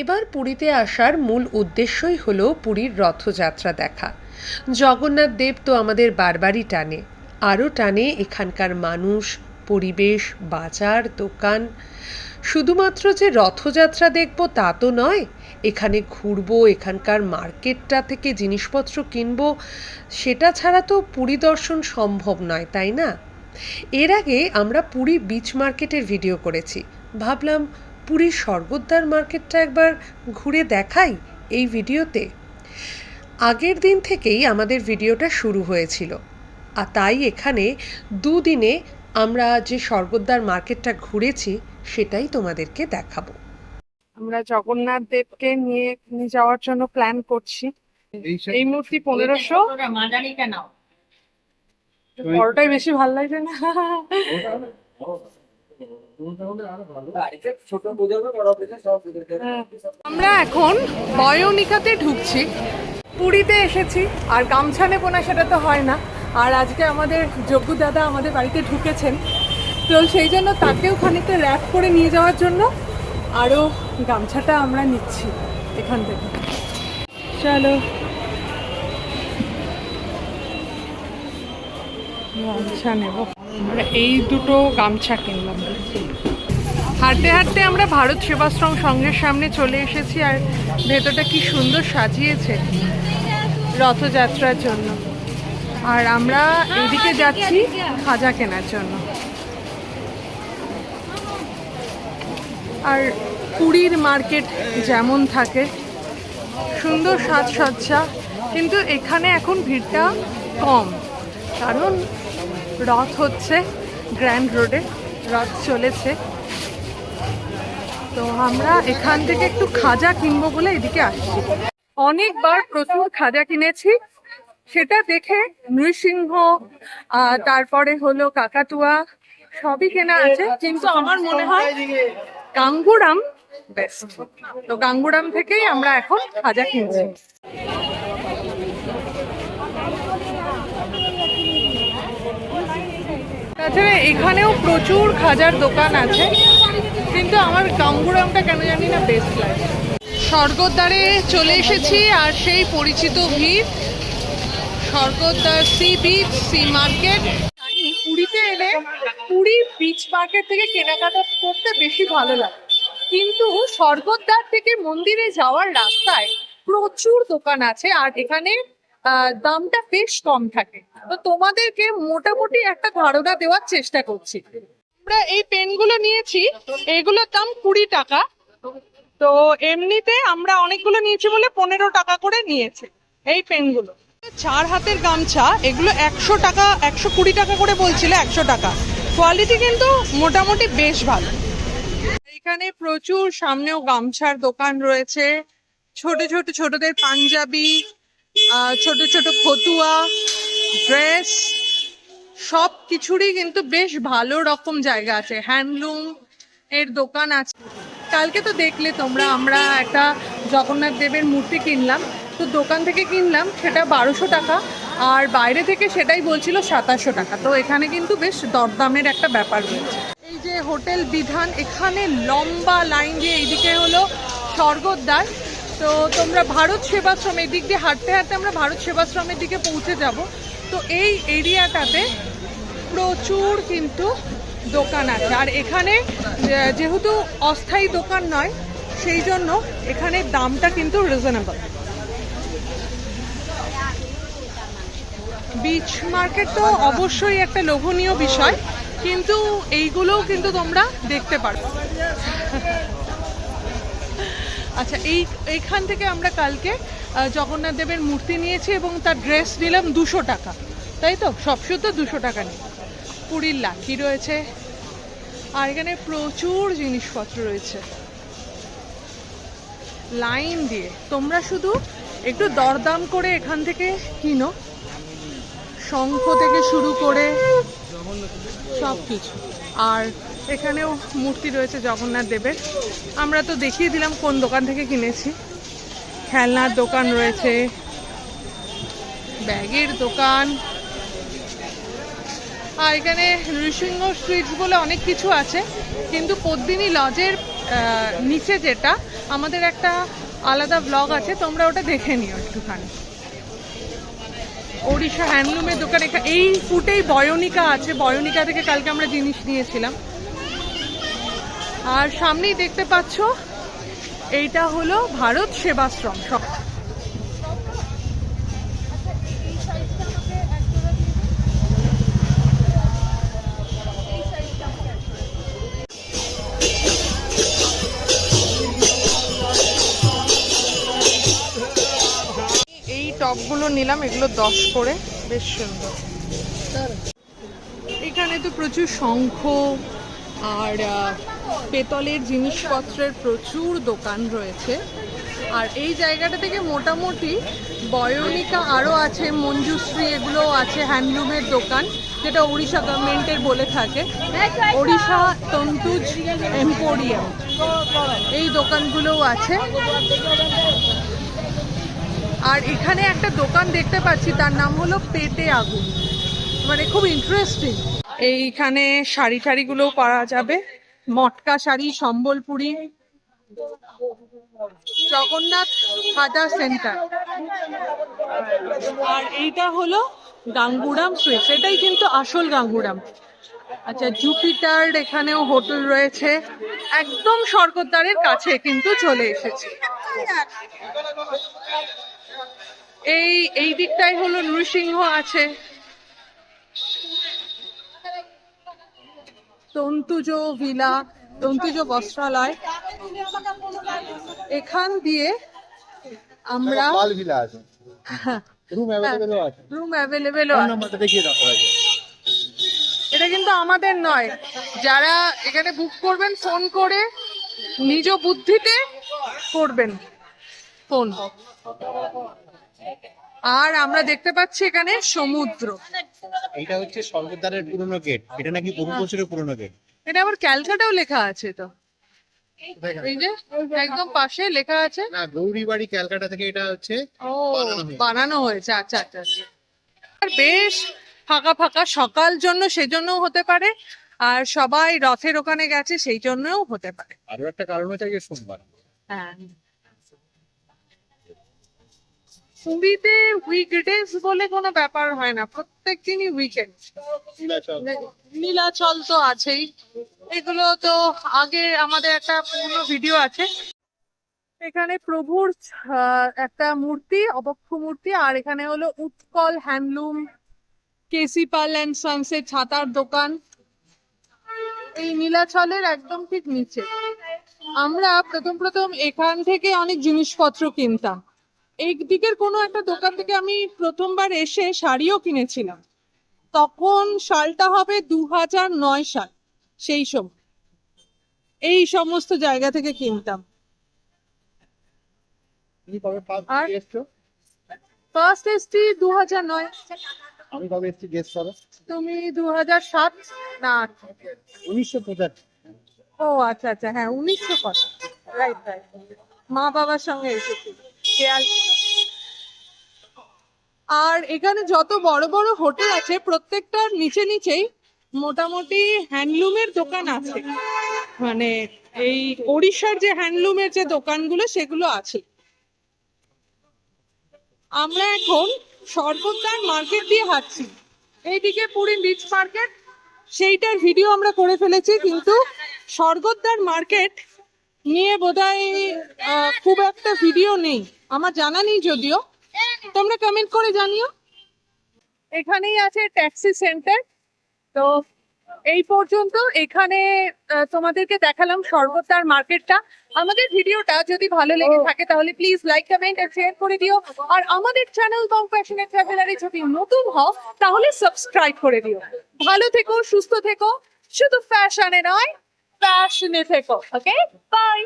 এবার পুরীতে আসার মূল উদ্দেশ্যই হলো পুরীর রথযাত্রা দেখা। জগন্নাথ দেব তো আমাদের বারবারই টানে। আরও টানে এখানকার মানুষ, পরিবেশ, বাজার, দোকান। শুধুমাত্র যে রথযাত্রা দেখব তা তো নয়, এখানে ঘুরবো, এখানকার মার্কেটটা থেকে জিনিসপত্র কিনব, সেটা ছাড়া তো পুরী দর্শন সম্ভব নয়, তাই না? এর আগে আমরা পুরী বিচ মার্কেটের ভিডিও করেছি। ভাবলাম পুরীর স্বর্গদ্বার মার্কেটটা একবার ঘুরে দেখাই এই ভিডিওতে। আগের দিন থেকেই আমাদের ভিডিওটা শুরু হয়েছিল। আর তাই এখানে দুদিনে আমরা যে স্বর্গদ্বার মার্কেটটা ঘুরেছি সেটাই তোমাদেরকে দেখাবো। আমরা জগন্নাথ দেবকে নিয়ে নিয়ে যাওয়ার জন্য প্ল্যান করছি। এই মূর্তি পনেরোশো। বড়টাই বেশি ভালো লাগছে না? আমরা এখন বয়নিকাতে ঢুকছি। পুরীতে এসেছি আর গামছা নেব না সেটা তো হয় না। আর আজকে আমাদের যজ্ঞ দাদা আমাদের বাড়িতে ঢুকেছেন। তো সেই জন্য তাকেও খানিকটা র্যাপ করে নিয়ে যাওয়ার জন্য আরও গামছাটা আমরা নিচ্ছি এখান থেকে। চলো। গামছা নেব। আমরা এই দুটো গামছা কিনলাম। হাঁটতে হাঁটতে আমরা ভারত সেবাশ্রম সংঘের সামনে চলে এসেছি আর ভেতরটা কি সুন্দর সাজিয়েছে রথযাত্রার জন্য। আর আমরা এদিকে যাচ্ছি খাজা কেনার জন্য। আর পুরীর মার্কেট যেমন থাকে, সুন্দর সাজসজ্জা, কিন্তু এখানে এখন ভিড়টা কম। কারণ রথ হচ্ছে গ্র্যান্ড রোডে রথ চলেছে। তো আমরা এখান থেকে একটু খাজা কিনবো বলে এদিকে আসছি। অনেকবার প্রচুর খাজা কিনেছি। সেটা দেখে নৃসিংহ তারপরে হলো কাকাতুয়া, সবই কেনা আছে। কিন্তু আমার মনে হয় গাঙ্গুরাম বেস্ট তো গাঙ্গুরাম থেকেই আমরা এখন খাজা কিনছি। তাছাড়া এখানেও প্রচুর খাজার দোকান আছে, কিন্তু আমার গাঙ্গুরামটা কেন জানি না বেস্ট লাগে। স্বর্গদ্বারে চলে এসেছি আর সেই পরিচিত ভিড়, Swargadwar sea beach, sea market. পুরীতে এলে পুরী বিচ মার্কেট থেকে কেনাকাটা করতে বেশি ভালো লাগে। কিন্তু স্বর্গদ্বার থেকে মন্দিরে যাওয়ার রাস্তায় প্রচুর দোকান আছে, আর এখানে দামটা বেশ কম থাকে। তো তোমাদেরকে মোটামুটি একটা ধারণা দেওয়ার চেষ্টা করছি। আমরা এই পেনগুলো নিয়েছি, এগুলোর দাম কুড়ি টাকা। তো এমনিতে আমরা অনেকগুলো নিয়েছি বলে পনেরো টাকা করে নিয়েছে এই পেনগুলো। চার হাতের গামছা, এগুলো একশো টাকা, একশো কুড়ি টাকা করে বলছিল, একশো টাকা। কোয়ালিটি কিন্তু মোটামুটি বেশ ভালো। এখানে প্রচুর সামনেও গামছার দোকান রয়েছে। ছোট ছোট, ছোটদের পাঞ্জাবি ছোট ছোট ফতুয়া ড্রেস সব কিছুরই কিন্তু বেশ ভালো রকম জায়গা আছে। হ্যান্ডলুম এর দোকান আছে। কালকে তো দেখলে তোমরা, আমরা একটা জগন্নাথ দেবের মূর্তি কিনলাম। তো দোকান থেকে কিনলাম, সেটা বারোশো টাকা। আর বাইরে থেকে সেটাই বলছিল সাতাশশো টাকা। তো এখানে কিন্তু বেশ দরদামের একটা ব্যাপার রয়েছে। এই যে হোটেল বিধান, এখানে লম্বা লাইন দিয়ে এইদিকে হলো স্বর্গদ্বার। তো তোমরা ভারত সেবাশ্রম, এই দিক দিয়ে হাঁটতে হাঁটতে আমরা ভারত সেবাশ্রমের দিকে পৌঁছে যাব। তো এই এরিয়াটাতে প্রচুর কিন্তু দোকান আছে। আর এখানে যেহেতু অস্থায়ী দোকান নয়, সেই জন্য এখানে দামটা কিন্তু রিজনেবল বিচ মার্কেট তো অবশ্যই একটা লোভনীয় বিষয়, কিন্তু এইগুলোও কিন্তু তোমরা দেখতে পারো। আচ্ছা এই, এইখান থেকে আমরা কালকে জগন্নাথ দেবের মূর্তি নিয়েছি এবং তার ড্রেস নিলাম দুশো টাকা। তাই তো? সব শুদ্ধ দুশো টাকা নিই পুরীর লাঠি রয়েছে। আর এখানে প্রচুর জিনিসপত্র রয়েছে। লাইন দিয়ে। তোমরা শুধু একটু দরদাম করে এখান থেকে কিনো। শঙ্খ থেকে শুরু করে সব কিছু আর এখানেও মূর্তি রয়েছে জগন্নাথ দেবের। আমরা তো দেখিয়ে দিলাম কোন দোকান থেকে কিনেছি। খেলনার দোকান রয়েছে, ব্যাগের দোকান। আর এখানে নৃসিংহ সুইটস বলে অনেক কিছু আছে, কিন্তু পদ্মিনী লজের নিচে যেটা, আমাদের একটা আলাদা ব্লগ আছে, তোমরা ওটা দেখে নিও একটুখানি। ওড়িশা হ্যান্ডলুমের দোকান এই ফুটেই বয়নিকা আছে, বয়নিকা থেকে কালকে আমরা জিনিস নিয়েছিলাম। আর সামনেই দেখতে পাচ্ছ, এইটা হলো ভারত সেবাশ্রম। সব এই টপগুলো নিলাম, এগুলো দশ করে। বেশ সুন্দর। এখানে তো প্রচুর শঙ্খ, আর পেতলের জিনিসপত্রের প্রচুর দোকান রয়েছে। আর এই জায়গাটা থেকে মোটামুটি বয়নিকা আরও আছে, মঞ্জুশ্রী এগুলোও আছে, হ্যান্ডলুমের দোকান, যেটা উড়িষ্যা গভর্নমেন্টের বলে থাকে। ওড়িশা তন্তুজ এম্পোরিয়াম, এই দোকানগুলোও আছে। আর এখানে একটা দোকান দেখতে পাচ্ছি, তার নাম হলো পেটে আগুন। মানে খুব ইন্টারেস্টিং এইখানে শাড়ি টাড়িগুলোও পাওয়া যাবে। মটকা শাড়ি সম্বলপুরি জগন্নাথ হাজা সেন্টার। আর এইটা হলো গাঙ্গুরাম সুইটস। এটাই কিন্তু আসল গাঙ্গুরাম। আচ্ছা জুপিটার এখানেও হোটেল রয়েছে। একদম স্বর্গদ্বারের কাছে কিন্তু চলে এসেছে। এই এই দিকটাই হলো নৃসিংহ আছে। তন্তুজ ভিলা তন্তুজ বস্ত্রালয়। এখান দিয়ে আমরা রুম অ্যাভেলেবেল সবাইকে। এটা কিন্তু আমাদের নয়। যারা এখানে বুক করবেন ফোন করে নিজ বুদ্ধিতে করবেন। ফোন আর আমরা দেখতে পাচ্ছি এখানে সমুদ্র। এইটা হচ্ছে স্বর্গদ্বারের পুরনো গেট এটা নাকি বহু বছরের পুরনো গেট এটা আবার ক্যালকাটাও লেখা আছে তো। এই যে একদম পাশে লেখা আছে। না গৌরী বাড়ি ক্যালকাটা থেকে এটা হচ্ছে ও বানানো হয়েছে। আচ্ছা আচ্ছা। আর বেশ ফাঁকা ফাঁকা সকাল জন্য সেজন্যও হতে পারে আর সবাই রথের ওখানে গেছে সেই জন্যও হতে পারে। আরও একটা কারণ হচ্ছে আজকে সোমবার। হ্যাঁ। পুরীতে উইকডেজ বলে কোনো ব্যাপার হয় না। প্রত্যেক দিনই উইকেন্ড নীলাচল তো আছেই। এগুলো তো আগে আমাদের একটা পুরনো ভিডিও আছে। এখানে প্রভুর একটা মূর্তি, অবক্ষ মূর্তি, আর এখানে হলো Utkal handloom, K C Pal and sunset ছাতার দোকান। এই নীলাচলের একদম ঠিক নিচে। আমরা প্রথম প্রথম এখান থেকে অনেক জিনিসপত্র কিনতাম। এই দিকের কোনো একটা দোকান থেকে আমি প্রথমবার এসে শাড়িও কিনেছিলাম। তখন সালটা হবে দু হাজার নয় সাল সেই সময়। এই সমস্ত জায়গা থেকে কিনতাম। ফার্স্ট আর- এসছো? ফার্স্ট এসটি দু হাজার নয়। আমি কবে এসছি গেস্ট করো? তুমি দু হাজার সাত? না। উনিশশো পঁচাত্তর ও আচ্ছা আচ্ছা হ্যাঁ উনিশশো কত রাইট রাইট মা বাবার সঙ্গে এসেছি। আর এখানে যত বড় বড় হোটেল আছে প্রত্যেকটার নিচে নিচেই মোটামুটি হ্যান্ডলুমের দোকান আছে। মানে এই ওড়িশার যে হ্যান্ডলুমের যে দোকানগুলো, সেগুলো আছে। আমরা এখন সর্বদার মার্কেট দিয়ে হাঁটছি। এইদিকে পুরী বিচ মার্কেট সেইটার ভিডিও আমরা করে ফেলেছি, কিন্তু স্বর্গদ্বার মার্কেট নিয়ে বোধহয় খুব একটা ভিডিও নেই। আমার জানা নেই যদিও। তোমরা কমেন্ট করে জানিও। এখানেই আছে ট্যাক্সি সেন্টার তো এই পর্যন্ত এখানে তোমাদেরকে দেখালাম সর্বদার মার্কেটটা। আমাদের ভিডিওটা যদি ভালো লেগে থাকে তাহলে প্লিজ লাইক কমেন্ট আর শেয়ার করে দিও। আর আমাদের চ্যানেল বং প্যাশনেট ট্রাভেলারে যদি নতুন হও তাহলে সাবস্ক্রাইব করে দিও। ভালো থেকো সুস্থ থেকো। শুধু ফ্যাশনে নয় ফ্যাশনে থেকো ওকে বাই